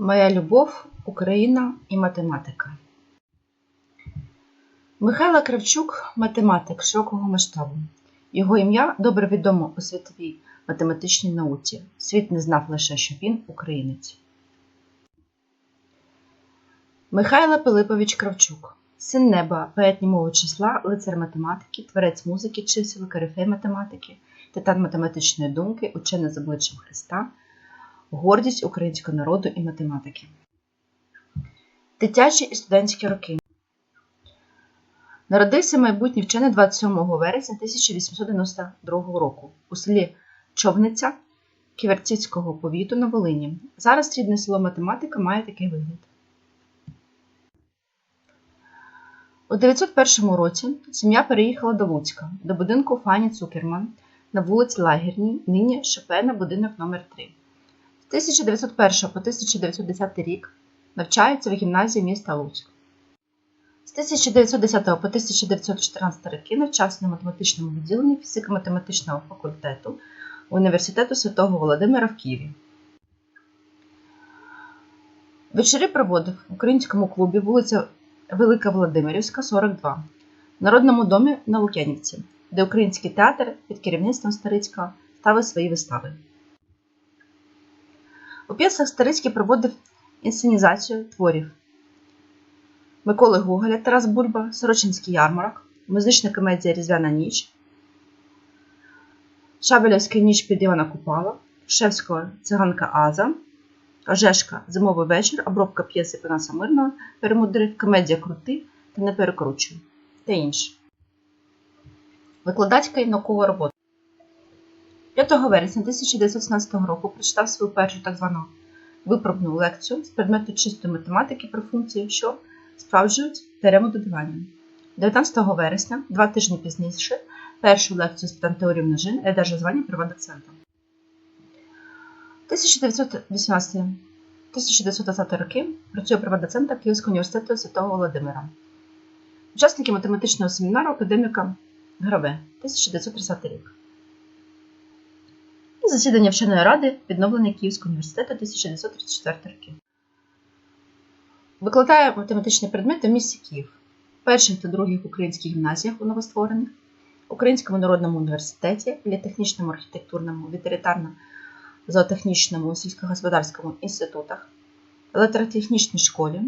Моя любов, Україна і математика. Михайло Кравчук математик широкого масштабу. Його ім'я добре відомо у світовій математичній науці. Світ не знав лише, що він українець. Михайло Пилипович Кравчук. Син неба, поет німого числа, лицар математики, творець музики, чисел, корифей математики, титан математичної думки, учений з обличчям Христа, гордість українського народу і математики. Дитячі і студентські роки. Народився майбутній вчений 27 вересня 1892 року у селі Човниця Ківерцівського повіту на Волині. Зараз рідне село математика має такий вигляд. У 901 році сім'я переїхала до Луцька, до будинку Фані Цукерман на вулиці Лагерній, нині Шопена, будинок номер 3 З 1901 по 1910 рік навчається в гімназії міста Луцьк. З 1910 по 1914 роки навчався на математичному відділенні фізико-математичного факультету Університету Святого Володимира в Києві. Вечори проводив в українському клубі вулиця Велика Володимирівська, 42, в Народному домі на Лук'янівці, де український театр під керівництвом Старицького ставив свої вистави. У п'єсах Старицький проводив інсценізацію творів Миколи Гоголя, Тарас Бульба, Сорочинський ярмарок, музична комедія Різдвяна ніч, Шабелівська ніч під Івана Купала, Шевського циганка Аза, Ожешка Зимовий вечір, обробка п'єси Панаса Мирного, Перемудрив, комедія Крути та не перекручуй та інше. Викладацька і наукова робота. 5 вересня 1917 року прочитав свою першу так звану випробну лекцію з предмету чистої математики про функції, що справджують теорему додавання. 19 вересня, два тижні пізніше, першу лекцію з питань теорії множин я держав звання приват-доцента. 1918-1920 роки працює приват-доцентом Київського університету Святого Володимира. Учасники математичного семінару академіка Граве 1930 рік. Засідання вченої ради відновлення Київського університету 1934 роки. Викладає математичні предмети в місті Київ, перших та других українських гімназіях у новостворених, Українському народному університеті, політехнічному архітектурному, ветеринарно-зоотехнічному, сільськогосподарському інститутах, електротехнічній школі,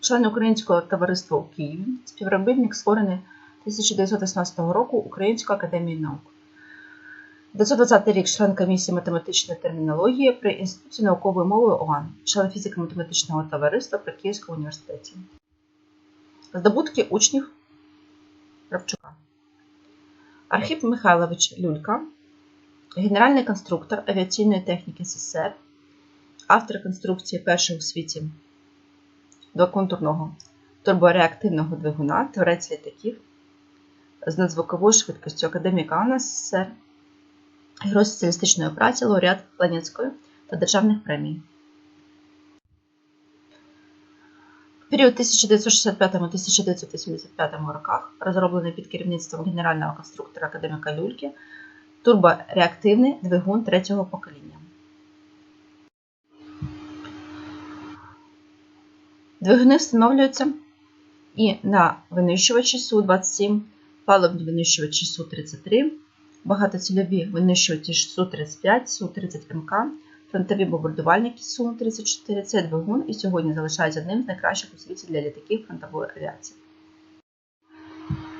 член Українського товариства у Києві, співробітник створений 1918 року Української академії наук. 920 рік член комісії математичної термінології при Інституті наукової мови ОАН, член фізико-математичного товариства при Київському університеті. Здобутки учнів Рабчука. Архіп Михайлович Люлька, генеральний конструктор авіаційної техніки СССР, автор конструкції першого у світі двоконтурного турбореактивного двигуна, творець літаків з надзвуковою швидкістю академіка СССР, герой соціалістичної праці, лауреат Ленінської та державних премій. В період 1965-1985 роках розроблений під керівництвом генерального конструктора академіка Люльки турбореактивний двигун третього покоління. Двигуни встановлюються і на винищувачі Су-27, палубні винищувачі Су-33, багатоцільові винищувачі Су-35, Су-30МК, фронтові бомбардувальники Су-34. Цей двигун і сьогодні залишається одним з найкращих у світі для літаків фронтової авіації.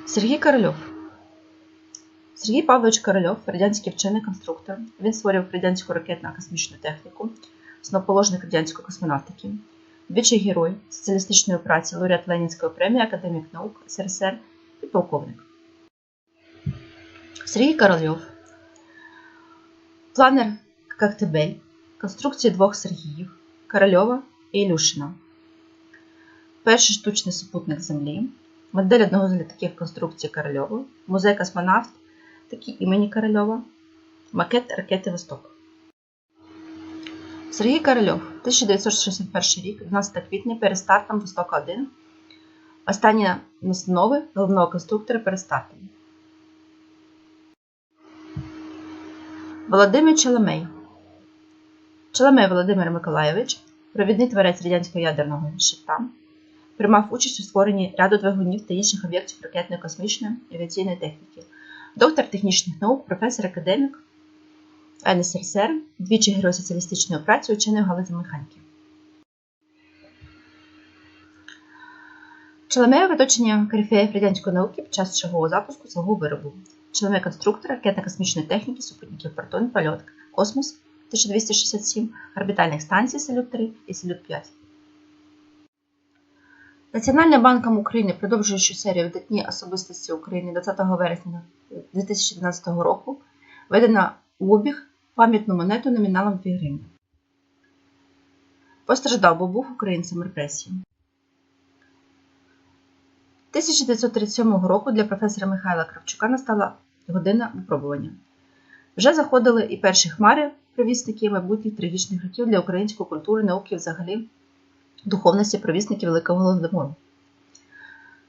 Сергій Корольов. Сергій Павлович Корольов радянський вчений конструктор. Він створював радянську ракетну космічну техніку, основоположник радянської космонавтики. Двічі герой соціалістичної праці, лауреат Ленінської премії, академік наук СРСР, підполковник. Сергій Корольов. Планер Коктебель. Конструкції двох Сергіїв Корольова і Ілюшина. Перший штучний супутник Землі. Модель одного з літаків конструкції Корольова. Музей космонавт такі імені Корольова. Макет ракети Восток. Сергій Корольов, 1961 рік, 12 квітня, перед стартом Востока 1. Останні настанови головного конструктора перед стартом. Володимир Челемей. Челемей Володимир Миколайович провідний творець радянського ядерного щита, приймав участь у створенні ряду двигунів та інших об'єктів ракетної космічної авіаційної техніки, доктор технічних наук, професор академік НСРСР, двічі герой соціалістичної праці, учений галузі механіки. Чоломеєве оточення корифеїв радянської науки під час чергового запуску свого виробу. Чоломей конструктор ракетно-космічної техніки, супутників Протон, польот, Космос 1267, орбітальних станцій Салют-3 і Салют-5. Національним банком України, продовжуючи серію видатні особистості України 20 вересня 2012 року, введено в обіг пам'ятну монету номіналом 2 гривні. Постраждав, бо був українцем репресії. 1937 року для професора Михайла Кравчука настала година випробування. Вже заходили і перші хмари, провісники майбутніх трагічних років для української культури, науки взагалі духовності провісники Великого Голодомору,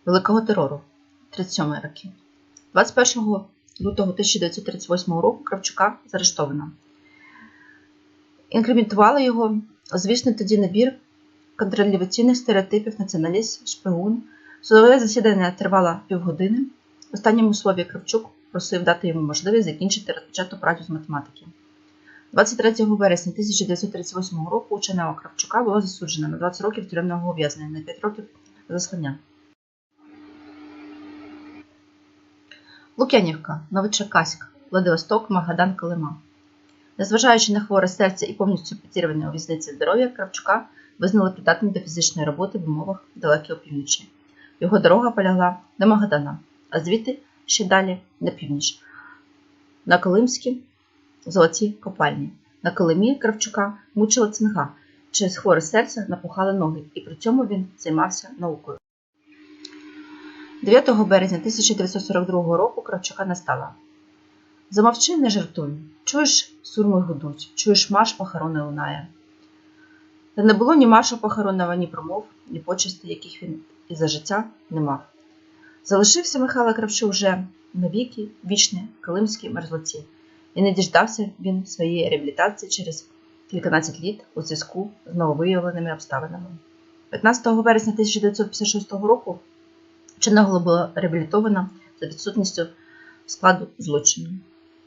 Великого терору 37 роки. 21 лютого 1938 року Кравчука заарештовано. Інкрементували його звісний тоді набір контрреволюційних стереотипів націоналіст, шпигун. Судове засідання тривало півгодини. В останньому слові Кравчук просив дати йому можливість закінчити розпочату працю з математики. 23 вересня 1938 року ученого Кравчука було засуджено на 20 років тюремного ув'язнення на 5 років заслання. Лук'янівка, Новочеркаськ, Владивосток, Магадан, Колима. Незважаючи на хворе серце і повністю потеряне у в'язниці здоров'я, Кравчука визнали придатним до фізичної роботи в умовах далекої опівночі. Його дорога полягла до Магадана, а звідти ще далі на північ, на Колимські золоті копальні. На Колимі Кравчука мучила цинга. Через хворе серце напухали ноги, і при цьому він займався наукою. 9 березня 1942 року Кравчука настала. Замовчи, не жартуй. Чуєш, сурми гудуть, чуєш марш похорони лунає. Та не було ні маршу похоронного, ні промов, ні почесті, яких він і за життя не мав. Залишився Михайло Кравчук вже навіки вічне Калимській мерзлоці, і не діждався він своєї реабілітації через кільканадцять літ у зв'язку з нововиявленими обставинами. 15 вересня 1956 року вченого було реабілітовано за відсутністю складу злочину,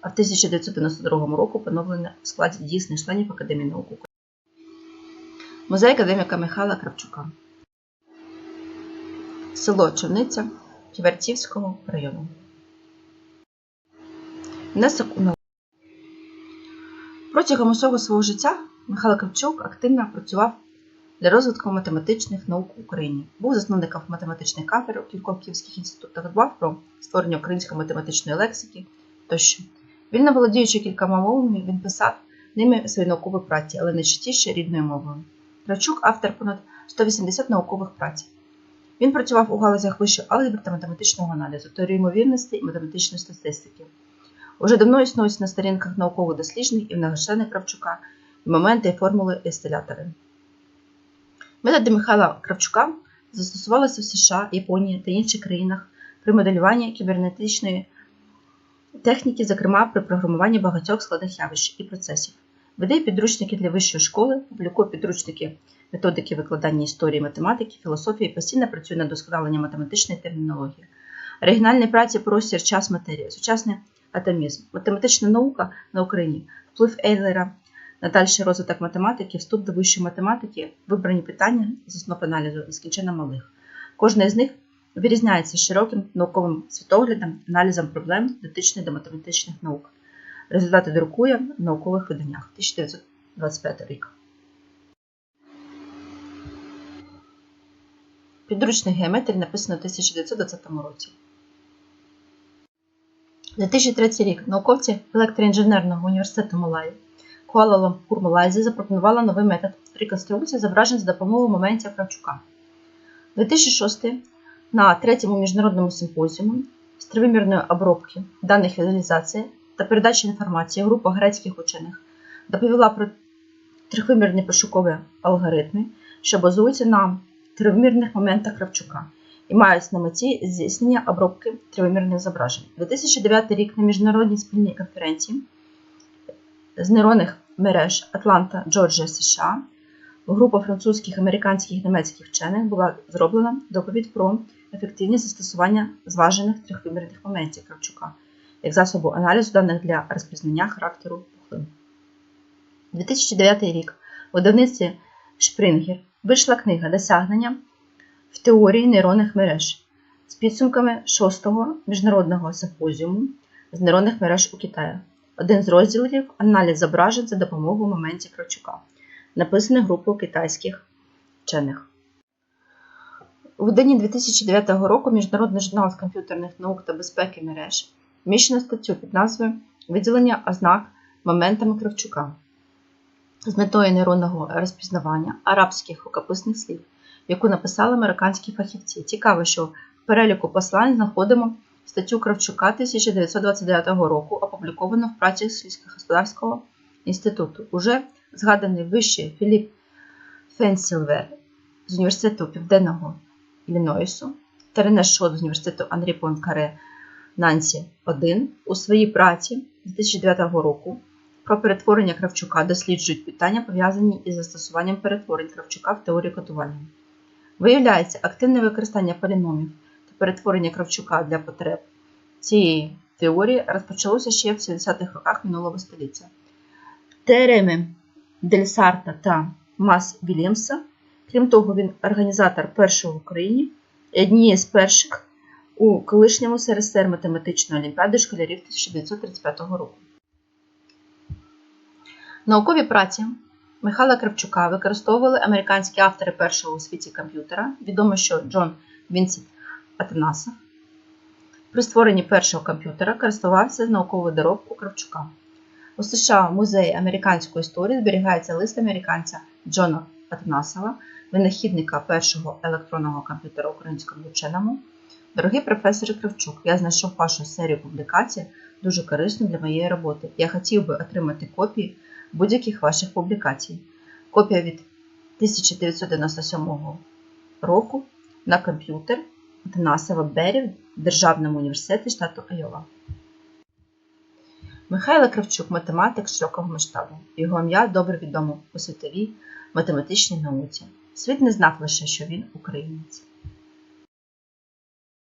а в 1992 року поновлено в складі дійсних членів Академії наук України. Музей академіка Михайла Кравчука. Село Човниця Ківерцівського району. Внесок у науку. Протягом усього свого життя Михайло Кравчук активно працював для розвитку математичних наук в Україні. Був засновником математичних кафедр у кількох київських інститутах, дбав про створення української математичної лексики тощо. Вільно володіючи кількома мовами, він писав ними свої наукові праці, але найчастіше рідною мовою. Кравчук автор понад 180 наукових праць. Він працював у галузях вищої алгебри та математичного аналізу, теорії ймовірності і математичної статистики. Уже давно існують на сторінках наукових досліджень і в многочлени Кравчука і моменти і формули і стилятори. Методи Михайла Кравчука застосувалися в США, Японії та інших країнах при моделюванні кібернетичної техніки, зокрема при програмуванні багатьох складних явищ і процесів. Веде підручники для вищої школи, публікує підручники методики викладання історії, математики, філософії, постійно працює над досконаленням математичної термінології. Оригінальні праці простір, час матерія, сучасний атомізм, математична наука на Україні, вплив Ейлера на дальший розвиток математики, вступ до вищої математики, вибрані питання з основ аналізу нескінченно малих. Кожне з них вирізняється широким науковим світоглядом, аналізом проблем, дотичних до математичних наук. Результати друкує в наукових виданнях 1925 рік. Підручник геометрії написано в 1920 році. 2003 рік науковці електроінженерного університету Малайї Куала Лампур Малайзії запропонували новий метод реконструкції зображень за допомогою моментів Кравчука. 2006 на третьому міжнародному симпозіумі з тривимірної обробки даних візуалізації та передачі інформації група грецьких учених доповіла про трьохвимірні пошукові алгоритми, що базуються на тривимірних моментах Кравчука і мають на меті здійснення обробки тривимірних зображень. 2009 рік на міжнародній спільній конференції з нейронних мереж Атланта, Джорджія, США Група французьких, американських і німецьких вчених була зроблена доповідь про ефективність застосування зважених трьохвимірних моментів Кравчука як засобу аналізу даних для розпізнання характеру пухлин. 2009 рік у видавництві Шпрингер вийшла книга Досягнення в теорії нейронних мереж з підсумками 6-го міжнародного симпозіуму з нейронних мереж у Китаї. Один з розділів аналіз зображень за допомогою моментів Кравчука, написаний групою китайських вчених. У виданні 2009 року Міжнародний журнал з комп'ютерних наук та безпеки мереж вміщено статтю під назвою Виділення ознак моментами Кравчука з метою нейронного розпізнавання арабських рукописних слів, яку написали американські фахівці. Цікаво, що в переліку послань знаходимо статтю Кравчука 1929 року, опубліковану в праці сільськогосподарського інституту. Уже згаданий вище Філіп Фенсілвер з університету Південного Іллінойсу та Рене Шот з університету Анрі Понкаре Нансі 1 у своїй праці 2009 року про перетворення Кравчука досліджують питання, пов'язані із застосуванням перетворень Кравчука в теорії кодування. Виявляється, активне використання поліномів та перетворення Кравчука для потреб цієї теорії розпочалося ще в 70-х роках минулого століття. Теореми Дельсарта та Мас Вільямса, крім того, він організатор першого в Україні і однієї з перших у колишньому СРСР математичної олімпіади школярів 1935 року. Наукові праці Михайла Кравчука використовували американські автори першого у світі комп'ютера. Відомо, що Джон Вінсент Атанасов при створенні першого комп'ютера користувався науковою доробкою Кравчука. У США в музеї американської історії зберігається лист американця Джона Атанасова, винахідника першого електронного комп'ютера українському вченому. Дорогий професор Кравчук, я знайшов вашу серію публікацій дуже корисно для моєї роботи. Я хотів би отримати копії будь-яких ваших публікацій. Копія від 1997 року на комп'ютер Атанасова Бері в Державному університеті штату Айова. Михайло Кравчук математик широкого масштабу. Його ім'я добре відомо у світовій математичній науці. Світ не знав лише, що він українець.